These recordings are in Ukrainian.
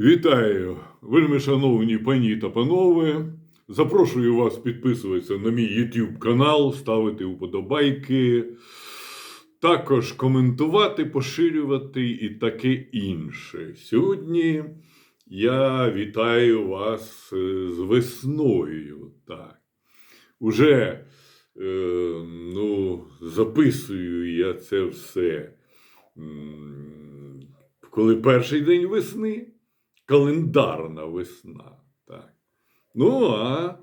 Вітаю, вельми шановні пані та панове. Запрошую вас підписуватися на мій YouTube канал, ставити вподобайки, також коментувати, поширювати і таке інше. Сьогодні я вітаю вас е, з весною. Так. Уже е, ну, записую я це все. Коли перший день весни, календарна весна. Так. Ну, а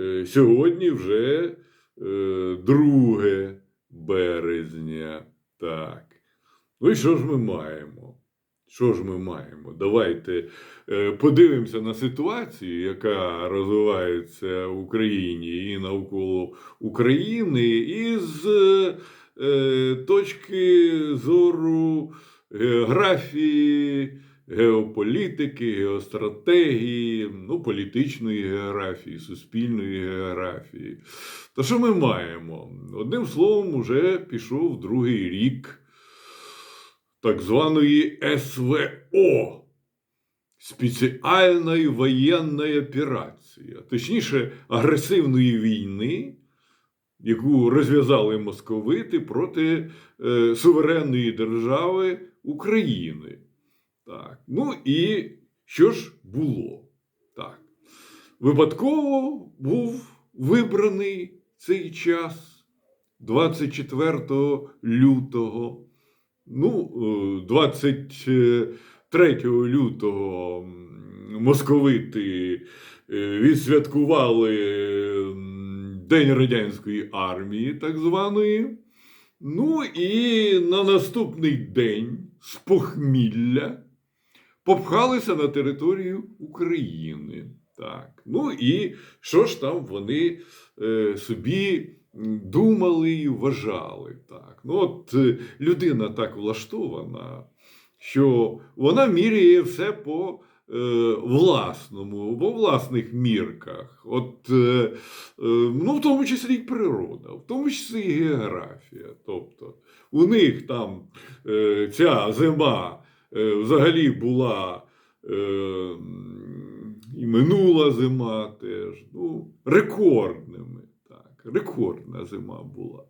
е, сьогодні вже е, 2 березня. Так. Ну і що ж ми маємо? Що ж ми маємо? Давайте е, подивимося на ситуацію, яка розвивається в Україні і навколо України, із е, точки зору географії, геополітики, геостратегії, ну, політичної географії, суспільної географії. То що ми маємо? Одним словом, уже пішов другий рік так званої СВО. Спеціальної воєнної операції, точніше, агресивної війни, яку розв'язали московити проти е, суверенної держави України. Так. Ну і що ж було? Так. Випадково був вибраний цей час 24 лютого. Ну, е, 23 лютого московити е, відсвяткували День радянської армії, так званої. Ну і на наступний день з похмілля попхалися на територію України. Так. Ну і що ж там вони е, собі думали і вважали. Так. Ну, от е, людина так влаштована, що вона міряє все по е, власному, по власних мірках. От, е, ну, в тому числі і природа, в тому числі і географія. Тобто, у них там ця зима взагалі була. Е, і минула зима теж. Ну, рекордними. Так, рекордна зима була.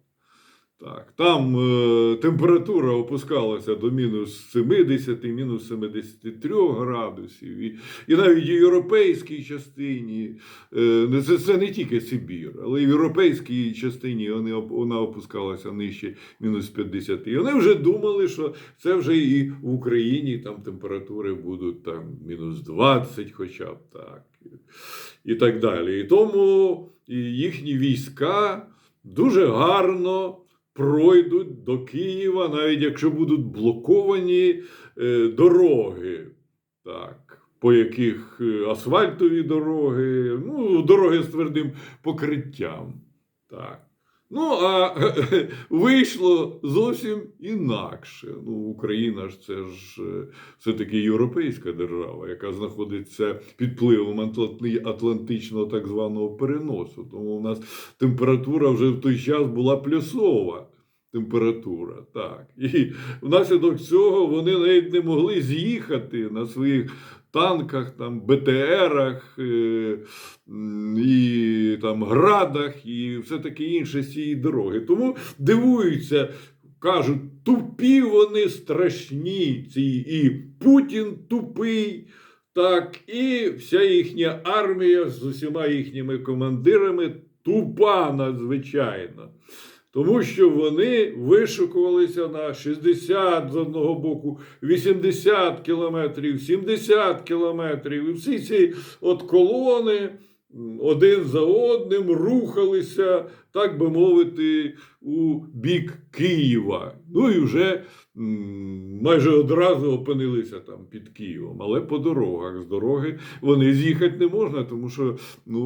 Так, там е, температура опускалася до мінус 70, мінус 73 градусів. І, і навіть в європейській частині, е, ну, це, це не тільки Сибір, але і в європейській частині вони, вона опускалася нижче мінус 50. І вони вже думали, що це вже і в Україні там температури будуть там мінус 20 хоча б так. І так далі. І тому їхні війська дуже гарно пройдуть до Києва, навіть якщо будуть блоковані е, дороги, так, по яких е, асфальтові дороги, ну, дороги з твердим покриттям. Так. Ну, а вийшло зовсім інакше. Ну, Україна ж це ж е, все-таки європейська держава, яка знаходиться під впливом атланти- атлантичного так званого переносу. Тому у нас температура вже в той час була плюсова. Температура, так. І внаслідок цього вони навіть не могли з'їхати на своїх танках, там, БТРах е, і там, градах, і все таке інше з цієї дороги. Тому дивуються, кажуть, тупі вони страшні, ці, і Путін тупий. Так, і вся їхня армія з усіма їхніми командирами тупа надзвичайно. Тому що вони вишукувалися на 60 з одного боку, 80 кілометрів, 70 кілометрів. І всі ці от колони один за одним рухалися, так би мовити, у бік Києва. Ну і вже майже одразу опинилися там під Києвом. Але по дорогах з дороги вони з'їхати не можна, тому що ну,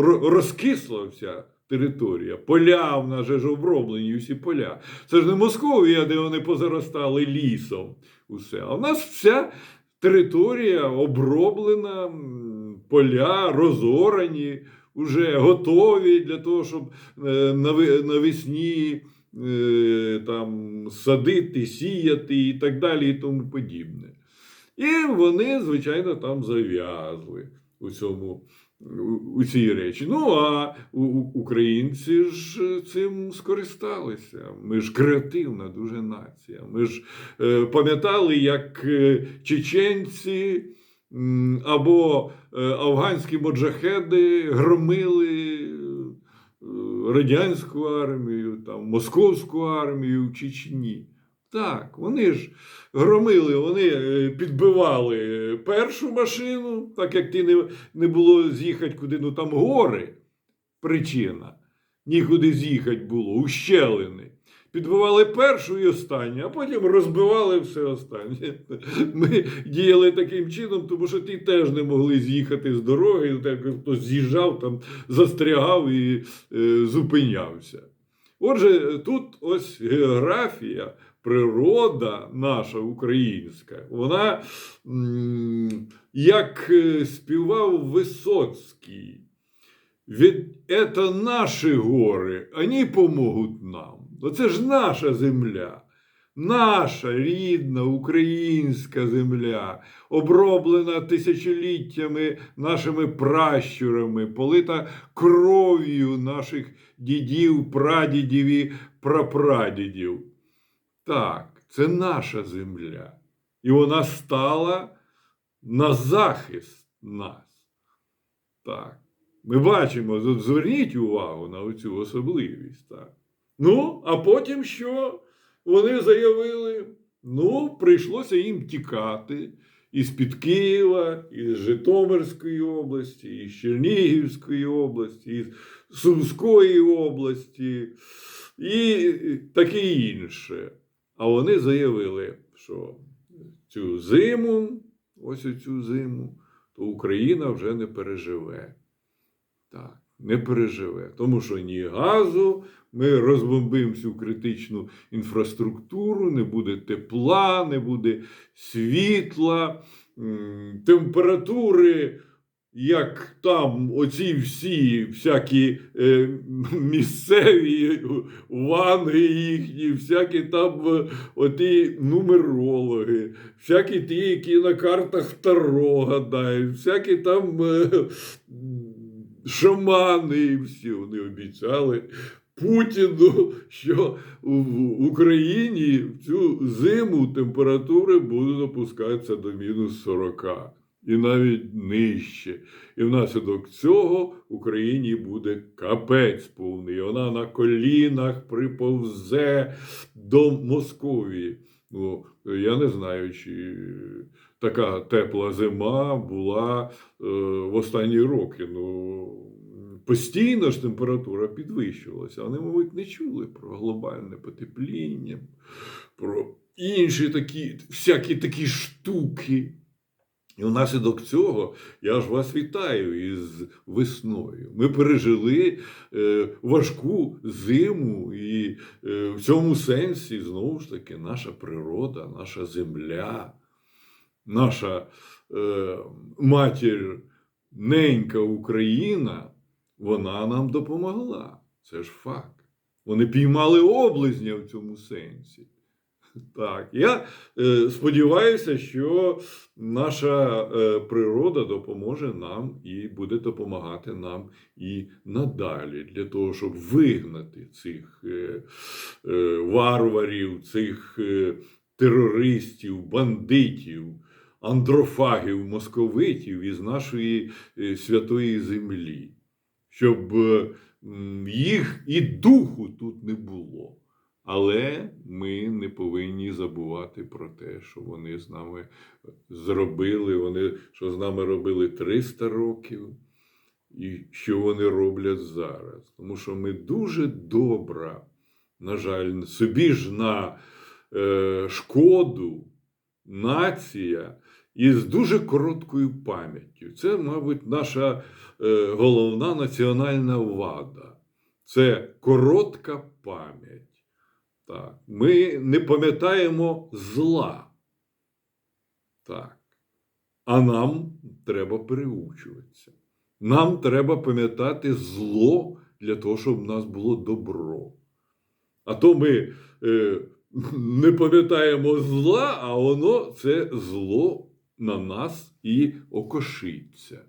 ро- розкисла вся територія. Поля в нас же ж оброблені всі поля. Це ж не Московія, де вони позаростали лісом. Усе. А в нас вся територія оброблена, поля розорані, вже готові для того, щоб е, навесні е, там, садити, сіяти і так далі, і тому подібне. І вони, звичайно, там зав'язли у цьому. У- цій речі. Ну, а українці ж цим скористалися. Ми ж креативна дуже нація. Ми ж е, пам'ятали, як е, чеченці або е, афганські моджахеди громили радянську армію, там, московську армію в Чечні. Так, вони ж громили, вони е, підбивали першу машину, так як ти не, не було з'їхати куди, ну там гори причина. Нікуди з'їхати було, ущелини. Підбивали першу і останню, а потім розбивали все останнє. Ми діяли таким чином, тому що ті теж не могли з'їхати з дороги, так хтось з'їжджав, там застрягав і е, зупинявся. Отже, тут ось географія, природа наша українська, вона, як е, співав Висоцький, від це наші гори, вони помогуть нам. Оце ж наша земля, наша рідна українська земля, оброблена тисячоліттями нашими пращурами, полита кров'ю наших дідів, прадідів і прапрадідів. Так, це наша земля. І вона стала на захист нас. Так. Ми бачимо, зверніть увагу на цю особливість. Так. Ну, а потім що? Вони заявили: ну, прийшлося їм тікати із-під Києва, із Житомирської області, із Чернігівської області, із Сумської області і таке інше. А вони заявили, що цю зиму, ось цю зиму, то Україна вже не переживе. Так, не переживе. Тому що ні газу, ми розбомбимо всю критичну інфраструктуру, не буде тепла, не буде світла, температури. Як там оці всі всякі е, місцеві ванги їхні, всякі там е, оті нумерологи, всякі ті, які на картах Таро гадають, всякі там е, шамани, всі вони обіцяли Путіну, що в Україні в цю зиму температури будуть опускатися до мінус 40 і навіть нижче. І внаслідок цього Україні буде капець повний. Вона на колінах приповзе до Московії. Ну, я не знаю, чи така тепла зима була е, в останні роки. Ну, постійно ж температура підвищувалася. Вони, мабуть, не чули про глобальне потепління, про інші такі, всякі такі штуки. І внаслідок цього я ж вас вітаю із весною. Ми пережили е, важку зиму, і е, в цьому сенсі знову ж таки наша природа, наша земля, наша е, матір, ненька Україна, вона нам допомогла. Це ж факт. Вони піймали облизня в цьому сенсі. Так, я е, сподіваюся, що наша е, природа допоможе нам і буде допомагати нам і надалі для того, щоб вигнати цих е, е, варварів, цих е, терористів, бандитів, андрофагів, московитів із нашої е, святої землі, щоб е, їх і духу тут не було. Але ми не повинні забувати про те, що вони з нами зробили, вони що з нами робили 300 років, і що вони роблять зараз. Тому що ми дуже добра, на жаль, собі ж на е, шкоду нація із дуже короткою пам'яттю. Це, мабуть, наша е, головна національна вада. Це коротка пам'ять. Так. Ми не пам'ятаємо зла. Так. А нам треба переучуватися. Нам треба пам'ятати зло для того, щоб в нас було добро. А то ми е, не пам'ятаємо зла, а воно це зло на нас і окошиться.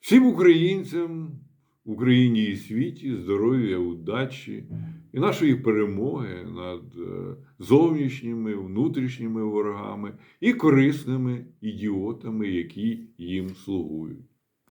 Всім українцям Україні і світі здоров'я, удачі і нашої перемоги над е, зовнішніми, внутрішніми ворогами і корисними ідіотами, які їм слугують.